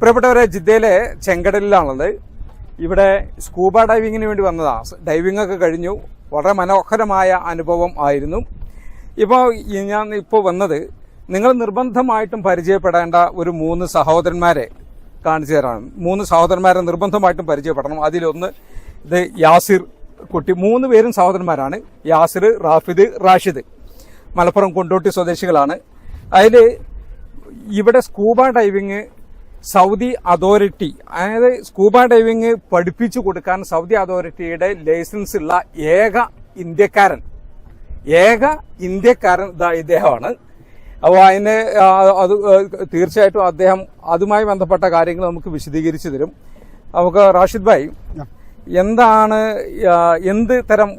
പ്രിയപ്പെട്ടവരെ ജിദ്ദയിലെ ചെങ്കടലിലാണുള്ളത്. ഇവിടെ സ്കൂബ ഡൈവിങ്ങിന് വേണ്ടി വന്നതാണ് ഡൈവിംഗ് ഒക്കെ കഴിഞ്ഞു. വളരെ മനോഹരമായ അനുഭവം ആയിരുന്നു. ഇപ്പോൾ ഞാൻ ഇപ്പോൾ വന്നത് നിങ്ങൾ നിർബന്ധമായിട്ടും പരിചയപ്പെടേണ്ട ഒരു മൂന്ന് സഹോദരന്മാരെ കാണിച്ചു തരാണ്. മൂന്ന് സഹോദരന്മാരെ നിർബന്ധമായിട്ടും പരിചയപ്പെടണം. അതിലൊന്ന് ഇത് യാസിർ കുട്ടി. മൂന്ന് പേരും സഹോദരന്മാരാണ്. യാസിർ റാഫിദ് റാഷിദ്. മലപ്പുറം കൊണ്ടോട്ടി സ്വദേശികളാണ്. അതിൽ ഇവിടെ സ്കൂബ ഡൈവിങ് സൗദി അതോറിറ്റി അതായത് സ്കൂബ ഡൈവിങ് പഠിപ്പിച്ചു കൊടുക്കാൻ സൗദി അതോറിറ്റിയുടെ ലൈസൻസ് ഉള്ള ഏക ഇന്ത്യക്കാരൻ. ഏക ഇന്ത്യക്കാരൻ ഇദ്ദേഹമാണ്. അപ്പോൾ അതിന് അത് തീർച്ചയായിട്ടും അദ്ദേഹം അതുമായി ബന്ധപ്പെട്ട കാര്യങ്ങൾ നമുക്ക് വിശദീകരിച്ചു തരും. നമുക്ക് റാഷിദ് ഭായ് എന്താണ് എന്ത് തരം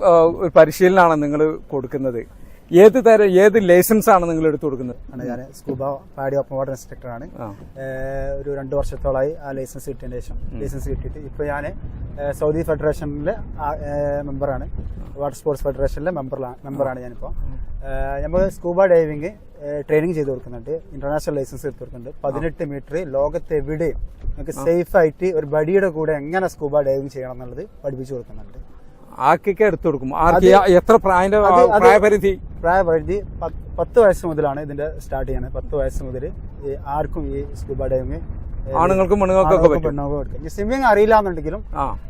പരിശീലനമാണ് നിങ്ങൾ കൊടുക്കുന്നത്? ഏത് തരം ഏത് ലൈസൻസ് ആണ് നിങ്ങൾ എടുത്തു കൊടുക്കുന്നത്? ഞാൻ സ്കൂബ പാടി ഓപ്പൺ വാട്ടർ ഇൻസ്ട്രക്ടർ ആണ്. ഒരു രണ്ട് വർഷത്തോളമായി ആ ലൈസൻസ് കിട്ടിയതിന് ശേഷം. ലൈസൻസ് കിട്ടിയിട്ട് ഇപ്പോൾ ഞാൻ സൗദി ഫെഡറേഷനിലെ മെമ്പറാണ് വാട്ടർ സ്പോർട്സ് ഫെഡറേഷനിലെ മെമ്പറിലാണ് മെമ്പറാണ് ഞാനിപ്പോൾ നമ്മൾ സ്കൂബ ഡൈവിങ് ട്രെയിനിങ് ചെയ്ത് കൊടുക്കുന്നുണ്ട്. ഇന്റർനാഷണൽ ലൈസൻസ് എടുത്ത് കൊടുക്കുന്നുണ്ട്. പതിനെട്ട് മീറ്റർ ലോകത്തെവിടെയും നമുക്ക് സേഫ് ആയിട്ട് ഒരു ബഡിയുടെ കൂടെ എങ്ങനെ സ്കൂബ ഡൈവിങ് ചെയ്യണം എന്നുള്ളത് പഠിപ്പിച്ചു കൊടുക്കുന്നുണ്ട്. ആർക്കൊക്കെ എടുത്തു കൊടുക്കും. ആർക്ക് എത്ര പ്രായന്റെ പ്രായപരിധി? പ്രായപരിധി പത്ത് വയസ്സ് മുതലാണ് ഇതിന്റെ സ്റ്റാർട്ട് ചെയ്യുന്നത്. പത്ത് വയസ്സ് മുതൽ ആർക്കും ഈ സ്കൂബ ഡൈവിങ് ആണുങ്ങൾക്കും പെണ്ണുങ്ങൾക്കും പെണ്ണുങ്ങൾക്കും സ്വിമ്മിങ് അറിയില്ല എന്നുണ്ടെങ്കിലും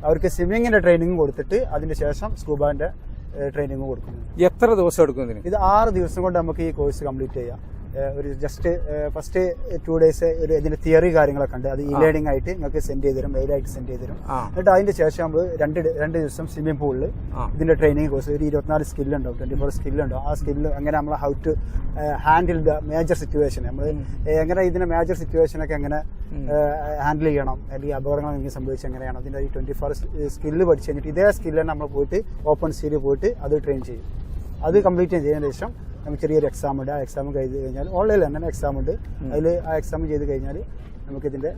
അവർക്ക് സ്വിമ്മിങ്ങിന്റെ ട്രെയിനിങ് കൊടുത്തിട്ട് അതിന് ശേഷം സ്കൂബാന്റെ ട്രെയിനിങ് കൊടുക്കുന്നു എത്ര ദിവസം എടുക്കും ഇത് ആറ് ദിവസം കൊണ്ട് നമുക്ക് ഈ കോഴ്സ് കംപ്ലീറ്റ് ചെയ്യാം. ഒരു ജസ്റ്റ് ഫസ്റ്റ് ടു ഡേയ്സ് ഒരു ഇതിന്റെ തിയറി കാര്യങ്ങളൊക്കെ ഉണ്ട്. അത് ഇ ലേണിംഗ് ആയിട്ട് നിങ്ങൾക്ക് സെൻഡ് ചെയ്ത് തരും മെയിലായിട്ട് സെൻഡ് ചെയ്ത് തരും. എന്നിട്ട് അതിന്റെ ശേഷം നമ്മൾ രണ്ട് രണ്ട് ദിവസം സ്വിമ്മിംഗ് പൂളിൽ. ഇതിന്റെ ട്രെയിനിങ് കോഴ്സ് ഒരു ഇരുപത്തിനാല് സ്കില്ല് ഉണ്ടാവും ട്വന്റി ഫോർ സ്കില്ല് ഉണ്ടാവും. ആ സ്കില്ല് അങ്ങനെ നമ്മൾ how to handle the major situation നമ്മൾ എങ്ങനെ ഇതിന്റെ മേജർ സിറ്റുവേഷനൊക്കെ എങ്ങനെ ഹാൻഡിൽ ചെയ്യണം അല്ലെങ്കിൽ അപകടങ്ങൾ എങ്ങനെ സംഭവിച്ച് എങ്ങനെയാണ് അതിന്റെ ഈ ട്വന്റി ഫോർ സ്കില്ല് പഠിച്ചു കഴിഞ്ഞിട്ട് ഇതേ സ്കില്ല് നമ്മൾ പോയിട്ട് ഓപ്പൺ സീൽ പോയിട്ട് അത് ട്രെയിൻ ചെയ്യും. അത് കംപ്ലീറ്റ് ചെയ്തതിനു ശേഷം നമുക്ക് ചെറിയൊരു എക്സാം ഉണ്ട്. ആ എക്സാം കഴിഞ്ഞ് കഴിഞ്ഞാൽ ഓൺലൈനിൽ തന്നെ എക്സാം ഉണ്ട്. അതിൽ ആ എക്സാം ചെയ്ത് കഴിഞ്ഞാൽ നമുക്കിതിന്റെ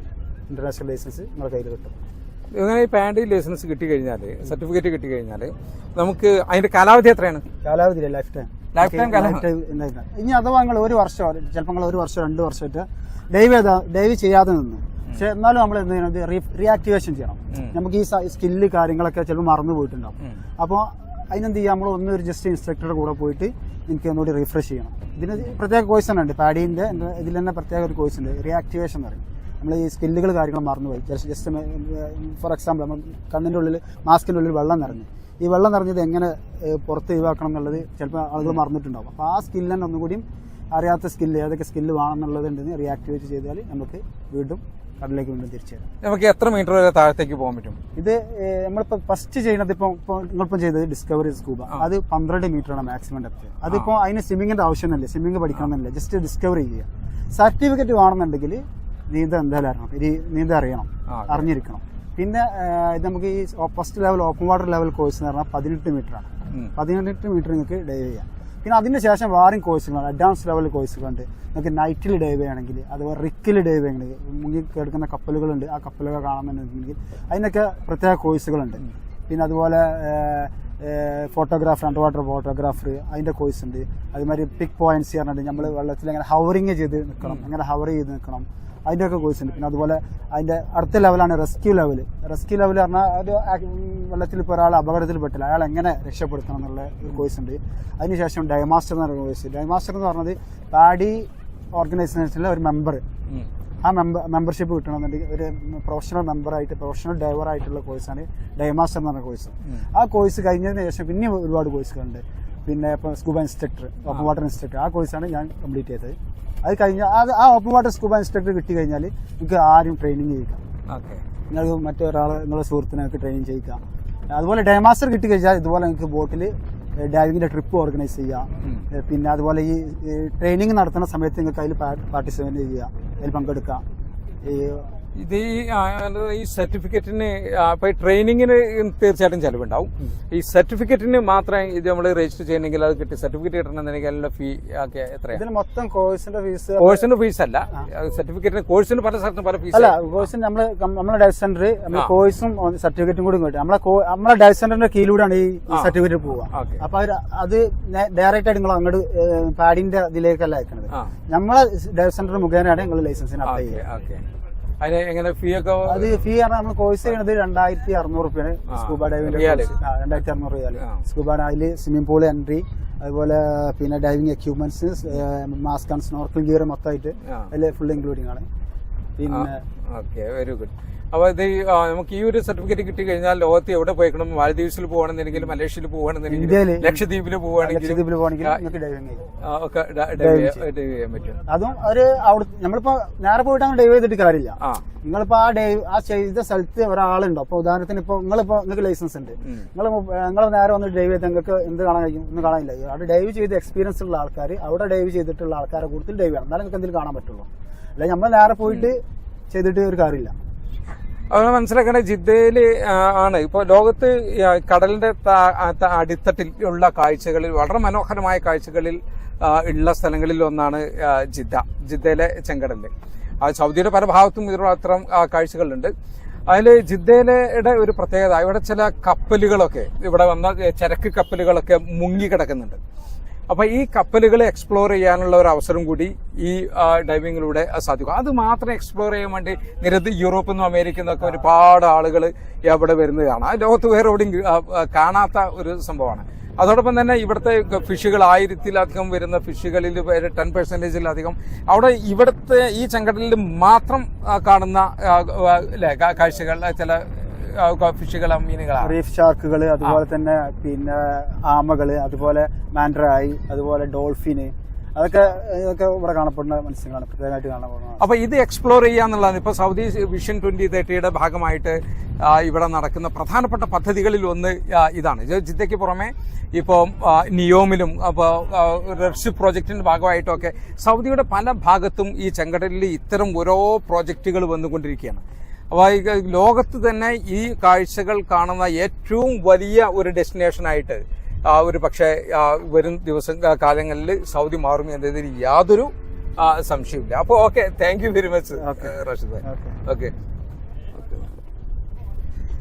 ഇന്റർനാഷണൽ ലൈസൻസ് നമ്മുടെ കയ്യിൽ കിട്ടും. ഇങ്ങനെ ഈ പാൻഡി ലൈസൻസ് കിട്ടി കഴിഞ്ഞാൽ സർട്ടിഫിക്കറ്റ് കിട്ടി കഴിഞ്ഞാൽ നമുക്ക് അതിന്റെ കാലാവധി എത്രയാണ്? കാലാവധി ലൈഫ് ടൈം ലൈഫ് ടൈം കാലാവധി. ഇനി അഥവാ നിങ്ങൾ ഒരു വർഷം ചിലപ്പോൾ നിങ്ങൾ ഒരു വർഷം രണ്ട് വർഷമായിട്ട് ഡൈവ് ചെയ്താ ഡൈവ് ചെയ്യാതെ നിന്ന്. പക്ഷെ എന്നാലും നമ്മൾ എന്ത് ചെയ്യണം? റീആക്ടിവേഷൻ ചെയ്യണം. നമുക്ക് ഈ സ്കില്ല് കാര്യങ്ങളൊക്കെ ചിലപ്പോൾ മറന്നു പോയിട്ടുണ്ടാവും. അപ്പോൾ അതിനെന്ത് ചെയ്യാം നമ്മൾ ഒന്ന് ഒരു ജസ്റ്റ് ഇൻസ്ട്രക്ടറുടെ കൂടെ പോയിട്ട് എനിക്ക് ഒന്നുകൂടി റിഫ്രഷ് ചെയ്യണം. ഇതിന് പ്രത്യേക കോഴ്സ് തന്നെ ഉണ്ട്. പാഡീന്റെ ഇതിൽ തന്നെ പ്രത്യേക ഒരു കോഴ്സ് ഉണ്ട്. റിയാക്ടിവേഷൻ എന്ന് പറയും. നമ്മൾ ഈ സ്കില്ലുകൾ കാര്യങ്ങൾ മറന്നുപോയി. ജസ്റ്റ് ഫോർ എക്സാമ്പിൾ നമ്മൾ കണ്ണിന്റെ ഉള്ളിൽ മാസ്കിന്റെ ഉള്ളിൽ വെള്ളം നിറഞ്ഞു. ഈ വെള്ളം നിറഞ്ഞത് എങ്ങനെ പുറത്ത് ഒഴിവാക്കണം എന്നുള്ളത് ചിലപ്പോൾ ആളുകൾ മറന്നിട്ടുണ്ടാവും. അപ്പോൾ ആ സ്കില്ലിനെ ഒന്നുകൂടിയും അറിയാത്ത സ്കില്ല് ഏതൊക്കെ സ്കില്ല് വേണമെന്നുള്ളത് ഉണ്ടെന്ന് റിയാക്ടിവേറ്റ് ചെയ്താൽ നമുക്ക് വീണ്ടും കടലിലേക്ക് വീണ്ടും തിരിച്ചു വരാം. നമുക്ക് എത്ര മീറ്റർ വരെ താഴത്തേക്ക് പോകാൻ പറ്റും? ഇത് നമ്മളിപ്പോ ഫസ്റ്റ് ചെയ്യുന്നത് ഇപ്പൊ നിങ്ങളിപ്പം ചെയ്തത് ഡിസ്കവറി സ്കൂബ അത് പന്ത്രണ്ട് മീറ്റർ ആണ് മാക്സിമം ഡെപ്ത് അതിപ്പോ അതിന് സ്വിമ്മിങ്ങിന്റെ ആവശ്യമൊന്നുമില്ല. സ്വിമ്മിങ് പഠിക്കണമെന്നില്ല. ജസ്റ്റ് ഡിസ്കവറി ചെയ്യുക. സർട്ടിഫിക്കറ്റ് വേണമെന്നുണ്ടെങ്കിൽ നീന്തൽ എന്തായാലും അറിയണം. ഇനി നീന്തൽ അറിയണം. അറിഞ്ഞിരിക്കണം. പിന്നെ ഇത് നമുക്ക് ഈ first level open water level course എന്ന് പറഞ്ഞാൽ പതിനെട്ട് മീറ്റർ ആണ്. പതിനെട്ട് മീറ്റർ നിങ്ങൾക്ക് ഡൈവ് ചെയ്യാം. പിന്നെ അതിന് ശേഷം വേറെയും കോഴ്സുകളുണ്ട് അഡ്വാൻസ് ലെവൽ കോഴ്സുകളുണ്ട് നിങ്ങൾക്ക് നൈറ്റിൽ ഡൈവ് ചെയ്യണമെങ്കിൽ അതുപോലെ റിക്കിൽ ഡൈവ് ചെയ്യണമെങ്കിൽ മുങ്ങി കിടക്കുന്ന കപ്പലുകളുണ്ട്. ആ കപ്പലുകൾ കാണുന്നുണ്ടെങ്കിൽ അതിനൊക്കെ പ്രത്യേക കോഴ്സുകളുണ്ട് പിന്നെ അതുപോലെ ഫോട്ടോഗ്രാഫർ അണ്ടർ വാട്ടർ ഫോട്ടോഗ്രാഫർ അതിന്റെ കോഴ്സ് ഉണ്ട്. അതുമാതിരി പിക് പോയിന്റ്സ് പറഞ്ഞിട്ട് നമ്മൾ വെള്ളത്തിൽ എങ്ങനെ ഹവറിങ് ചെയ്ത് നിൽക്കണം അങ്ങനെ ഹവർ ചെയ്ത് നിൽക്കണം അതിന്റെ ഒക്കെ കോഴ്സ് ഉണ്ട്. പിന്നെ അതുപോലെ അതിന്റെ അടുത്ത ലെവലാണ് റെസ്ക്യൂ ലെവൽ റെസ്ക്യൂ ലെവൽ പറഞ്ഞാൽ ഒരു വെള്ളത്തിൽ ഇപ്പോൾ ഒരാൾ അപകടത്തിൽ പെട്ടില്ല. അയാൾ എങ്ങനെ രക്ഷപ്പെടുത്തണം എന്നുള്ള ഒരു കോഴ്സ് ഉണ്ട്. അതിനുശേഷം ഡയമാസ്റ്റർ എന്ന് പറയുന്ന കോഴ്സ് ഡൈമാസ്റ്റർ എന്ന് പറഞ്ഞത് പാഡി ഓർഗനൈസേഷനിലെ ഒരു മെമ്പർ. ആ മെമ്പർ മെമ്പർഷിപ്പ് കിട്ടണമെന്നുണ്ടെങ്കിൽ ഒരു പ്രൊഫഷണൽ മെമ്പറായിട്ട് പ്രൊഫഷണൽ ഡൈവർ ആയിട്ടുള്ള കോഴ്സാണ് ഡൈമാസ്റ്റർ എന്ന് പറഞ്ഞ കോഴ്സ് ആ കോഴ്സ് കഴിഞ്ഞതിന് ശേഷം പിന്നെ ഒരുപാട് കോഴ്സുകളുണ്ട് പിന്നെ ഇപ്പോൾ scuba instructor open water instructor ആ കോഴ്സാണ് ഞാൻ കംപ്ലീറ്റ് ചെയ്തത്. അത് കഴിഞ്ഞാൽ അത് ആ ഓപ്പൺ വാട്ടർ സ്കൂബ ഇൻസ്ട്രക്ടർ കിട്ടി കഴിഞ്ഞാൽ നിങ്ങൾക്ക് ആരും ട്രെയിനിങ് ചെയ്യിക്കാം ഓക്കെ. നിങ്ങൾ മറ്റൊരാളെ നിങ്ങളുടെ സുഹൃത്തിനൊക്കെ ട്രെയിനിങ് ചെയ്യിക്കാം അതുപോലെ ഡൈമാസ്റ്റർ കിട്ടി കഴിഞ്ഞാൽ ഇതുപോലെ നിങ്ങൾക്ക് ബോട്ടിൽ ഡൈവിങ്ങിന്റെ ട്രിപ്പ് ഓർഗനൈസ് ചെയ്യാം പിന്നെ അതുപോലെ ഈ ട്രെയിനിങ് നടത്തുന്ന സമയത്ത് നിങ്ങൾക്ക് അതിൽ പാർട്ടിസിപ്പേറ്റ് ചെയ്യാം പങ്കെടുക്കാം. ഈ ഇത് ഈ സർട്ടിഫിക്കറ്റിന് ഇപ്പൊ ട്രെയിനിങ്ങിന് തീർച്ചയായിട്ടും ചെലവുണ്ടാവും. ഈ സർട്ടിഫിക്കറ്റിന് മാത്രമേ ഇത് നമ്മൾ രജിസ്റ്റർ ചെയ്യണമെങ്കിൽ അത് കിട്ടി. സർട്ടിഫിക്കറ്റ് കിട്ടണമെന്നുണ്ടെങ്കിൽ അതിനുള്ള ഫീ ഒക്കെ എത്രയാണ് മൊത്തം കോഴ്സിന്റെ ഫീസ് കോഴ്സിന്റെ ഫീസ് അല്ല. സർട്ടിഫിക്കറ്റിന് കോഴ്സിന് പല സ്ഥലത്തും പല ഫീസ് അല്ല കോഴ്സിന് നമ്മൾ നമ്മുടെ ഡയസ് സെന്റർ കോഴ്സും സർട്ടിഫിക്കറ്റും കൂടി കിട്ടും നമ്മളെ നമ്മുടെ നമ്മളെ ഡയസ് സെന്ററിന്റെ കീഴിലൂടെയാണ് ഈ സർട്ടിഫിക്കറ്റ് പോവുക. അപ്പൊ അവർ അത് ഡയറക്റ്റ് ആയിട്ട് നിങ്ങൾ അങ്ങോട്ട് പാഡിന്റെ ഇതിലേക്കല്ല അയക്കുന്നത് നമ്മളെ ഡയസ് സെന്റർ മുഖേനയാണ് നിങ്ങൾ ലൈസൻസിന് അപ്ലൈ ചെയ്യുക. ഓക്കെ. അതിന് എങ്ങനെ ഫീ ഒക്കെ അത് ഫീ പറഞ്ഞാൽ നമ്മൾ കോഴ്സ് ചെയ്യുന്നത് രണ്ടായിരത്തി അറുന്നൂറ് റുപ്യാണ് സ്കൂബ ഡൈവിംഗ്. രണ്ടായിരത്തി അറുന്നൂറ് റിയാൽ. സ്കൂബ അതിൽ സ്വിമ്മിംഗ് പൂൾ എൻട്രി അതുപോലെ പിന്നെ diving equipments mask and snorkel gear മൊത്തമായിട്ട്. അതിൽ ഫുൾ ഇൻക്ലൂഡിംഗ് ആണ് പിന്നെ ഓക്കെ വെരി ഗുഡ് അപ്പൊ ഇത് നമുക്ക് ഈ ഒരു സർട്ടിഫിക്കറ്റ് കിട്ടി കഴിഞ്ഞാൽ ലോകത്ത് എവിടെ പോയിക്കണം? മാലദ്വീപ്സിൽ പോകണമെന്നുണ്ടെങ്കിലും മലേഷ്യയിൽ പോകണമെന്നുണ്ടെങ്കിലും ലക്ഷദ്വീപിൽ ആ, ഡൈവ് ചെയ്യാൻ- പറ്റും. അതും ഒരു അവിടെ നമ്മളിപ്പോ നേരെ പോയിട്ട് അങ്ങനെ ഡൈവ് ചെയ്തിട്ട് കാര്യമില്ല. നിങ്ങളിപ്പോ ആ ഡൈവ് ആ ചെയ്ത സ്ഥലത്ത് ഒരാളുണ്ടോ? അപ്പൊ ഉദാഹരണത്തിന് ഇപ്പൊ നിങ്ങളിപ്പോ നിങ്ങൾക്ക് ലൈസൻസ് ഉണ്ട്. നിങ്ങൾ നിങ്ങൾ നേരെ വന്ന് ഡൈവ് ചെയ്ത് നിങ്ങൾക്ക് എന്ത് കാണാൻ കഴിയും? ഒന്നും കാണാനില്ല. അവിടെ ഡൈവ് ചെയ്ത് എക്സ്പീരിയൻസ് ഉള്ള ആൾക്കാർ അവിടെ ഡൈവ് ചെയ്തിട്ടുള്ള ആൾക്കാരെ കൂടുതൽ ഡൈവ് ചെയ്യണം. എന്നാലും നിങ്ങൾക്ക് എന്തെങ്കിലും കാണാൻ പറ്റുള്ളൂ. അല്ലെങ്കിൽ നമ്മൾ നേരെ പോയിട്ട് ചെയ്തിട്ട് ഒരു കാര്യമില്ല. അത് മനസ്സിലാക്കേണ്ട ജിദ്ദയിൽ ആ, ആണ്. ഇപ്പൊ ലോകത്ത് കടലിന്റെ അടിത്തട്ടിൽ ഉള്ള കാഴ്ചകളിൽ വളരെ മനോഹരമായ കാഴ്ചകളിൽ ഉള്ള സ്ഥലങ്ങളിൽ ഒന്നാണ് ജിദ്ദ ജിദ്ദയിലെ ചെങ്കടലിൽ സൗദിയുടെ പല ഭാഗത്തും ഇതിനുള്ള അത്തരം കാഴ്ചകളുണ്ട്. അതിൽ ജിദ്ദയിലെ ഒരു പ്രത്യേകത ഇവിടെ ചില കപ്പലുകളൊക്കെ ഇവിടെ വന്ന ചരക്ക് കപ്പലുകളൊക്കെ മുങ്ങി കിടക്കുന്നുണ്ട് അപ്പൊ ഈ കപ്പലുകൾ എക്സ്പ്ലോർ ചെയ്യാനുള്ള ഒരു അവസരം കൂടി ഈ ഡൈവിങ്ങിലൂടെ സാധിക്കും. അത് മാത്രം എക്സ്പ്ലോർ ചെയ്യാൻ വേണ്ടി നിരവധി യൂറോപ്പിൽ നിന്നും അമേരിക്കയിൽ നിന്നൊക്കെ ഒരുപാട് ആളുകൾ അവിടെ വരുന്നതാണ് ആ ലോകത്ത് വേറെ എവിടെയും കാണാത്ത ഒരു സംഭവമാണ്. അതോടൊപ്പം തന്നെ ഇവിടുത്തെ ഫിഷുകൾ ആയിരത്തിലധികം വരുന്ന ഫിഷുകളിൽ ടെൻ പെർസെന്റേജിലധികം അവിടെ ഇവിടുത്തെ ഈ ചെങ്കടലിൽ മാത്രം കാണുന്ന കാഴ്ചകൾ ചില ആ, ഫിഷുകൾ മീനുകളാണ് റീഫ് ഷാർക്കുകൾ അതുപോലെ തന്നെ പിന്നെ ആമകൾ അതുപോലെ മാൻഡ്രായി അതുപോലെ ഡോൾഫിന്. അതൊക്കെ ഇതൊക്കെ ഇവിടെ കാണപ്പെടുന്ന മത്സ്യങ്ങളാണ് പ്രത്യേകമായിട്ട് കാണപ്പെടുന്നത് അപ്പൊ ഇത് എക്സ്പ്ലോർ ചെയ്യാന്നുള്ളതാണ് ഇപ്പൊ സൗദി വിഷൻ ട്വന്റി തേർട്ടിയുടെ ഭാഗമായിട്ട് ഇവിടെ നടക്കുന്ന പ്രധാനപ്പെട്ട പദ്ധതികളിൽ ഒന്ന് ഇതാണ്. ഇത് ജിദ്ദയ്ക്ക് പുറമെ ഇപ്പോൾ നിയോമിലും അപ്പോൾ റെഡ്ഷിപ്പ് പ്രോജക്റ്റിന്റെ ഭാഗമായിട്ടൊക്കെ സൗദിയുടെ പല ഭാഗത്തും ഈ ചെങ്കടലിൽ ഇത്തരം ഓരോ പ്രോജക്റ്റുകൾ വന്നുകൊണ്ടിരിക്കുകയാണ്. അപ്പോൾ ലോകത്ത് തന്നെ ഈ കാഴ്ചകൾ കാണുന്ന ഏറ്റവും വലിയ ഒരു ഡെസ്റ്റിനേഷനായിട്ട് ആ, ഒരു പക്ഷേ വരും ദിവസം കാലങ്ങളിൽ സൗദി മാറും എന്നതിൽ യാതൊരു സംശയമില്ല അപ്പോൾ okay thank you very much Rasheed okay